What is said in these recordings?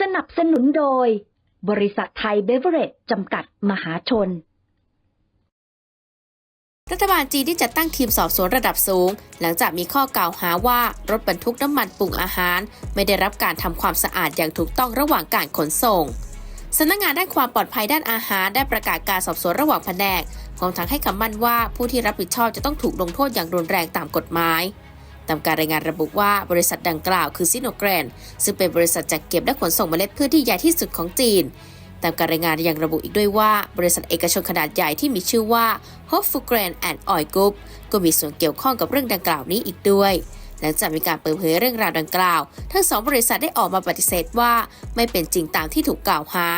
สนับสนุนโดย บริษัทไทยเบเวอเรจจำกัดมหาชน รัฐบาลจีนที่จัดตั้งทีมสอบสวนระดับสูง หลังจากมีข้อกล่าวหาว่ารถบรรทุกน้ำมันปรุงอาหาร ไม่ได้รับการทำความสะอาดอย่างถูกต้องระหว่างการขนส่งสำนักงานด้านความปลอดภัยด้านอาหารได้ประกาศการสอบสวนระหว่างแผนกพร้อมทั้งให้คำมั่นว่าผู้ที่รับผิดชอบจะต้องถูกลงโทษอย่างรุนแรงตามกฎหมาย ตามการรายงานระบุว่าบริษัทดังกล่าวคือซิโนแกรน ซึ่งเป็นบริษัทจัดเก็บและขนส่งเมล็ดพืชที่ใหญ่ที่สุดของจีน ตามการรายงานยังระบุอีกด้วยว่า บริษัทเอกชนขนาดใหญ่ที่มีชื่อว่า h o p f u g r a n and Oil Group ก็มีส่วนเกี่ยวข้องกับเรื่องดังกล่าวนี้อีกด้วยหลังจากมีการเปิดเผยเรื่องราวดังกล่าว ทั้งสองบริษัทได้ออกมาปฏิเสธว่าไม่เป็นจริงตามที่ถูกกล่าวหา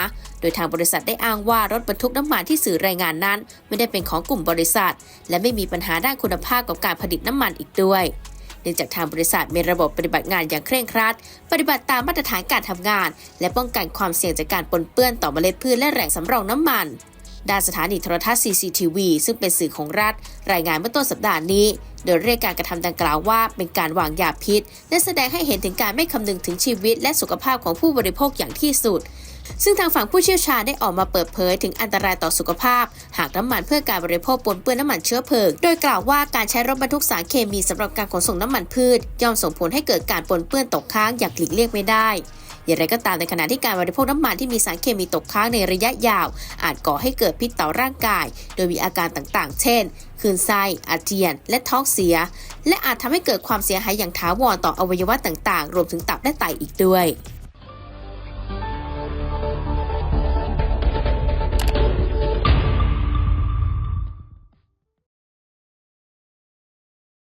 โดยทางบริษัทได้อ้างว่ารถบรรทุกน้ำมันที่สื่อรายงานนั้น ไม่ได้เป็นของกลุ่มบริษัท และไม่มีปัญหาด้านคุณภาพกับการผลิตน้ำมันอีกด้วย เนื่องจากทางบริษัทมีระบบปฏิบัติงานอย่างเคร่งครัด ปฏิบัติตามมาตรฐานการทำงาน และป้องกันความเสี่ยงจากการปนเปื้อนต่อเมล็ดพืชและแหล่งสำรองน้ำมัน ด้านสถานีโทรทัศน์ CCTV ซึ่งเป็นสื่อของรัฐ รายงานเมื่อต้นสัปดาห์นี้ โดยเรียกการกระทำดังกล่าวว่าเป็นการวางยาพิษ และแสดงให้เห็นถึงการไม่คำนึงถึงชีวิต และสุขภาพของผู้บริโภคอย่างที่สุด ซึ่งทางฝั่งผู้เชี่ยวชาญได้ออกมาเปิดเผยถึงอันตรายต่อสุขภาพ หากน้ำมันเพื่อการบริโภคปนเปื้อนน้ำมันเชื้อเพลิง โดยกล่าวว่าการใช้รถบรรทุกสารเคมีสำหรับการขนส่งน้ำมันพืชย่อมส่งผลให้เกิดการปนเปื้อนตกค้างอย่างหลีกเลี่ยงไม่ได้ อย่างไรก็ตามในขณะที่การบริโภคน้ำมันที่มีสารเคมีตกค้างในระยะยาว อาจก่อให้เกิดพิษต่อร่างกาย โดยมีอาการต่างๆ เช่นคลื่นไส้ อาเจียน และท้องเสีย และอาจทำให้เกิดความเสียหายอย่างถาวรต่ออวัยวะต่างๆ รวมถึงตับและไตอีกด้วย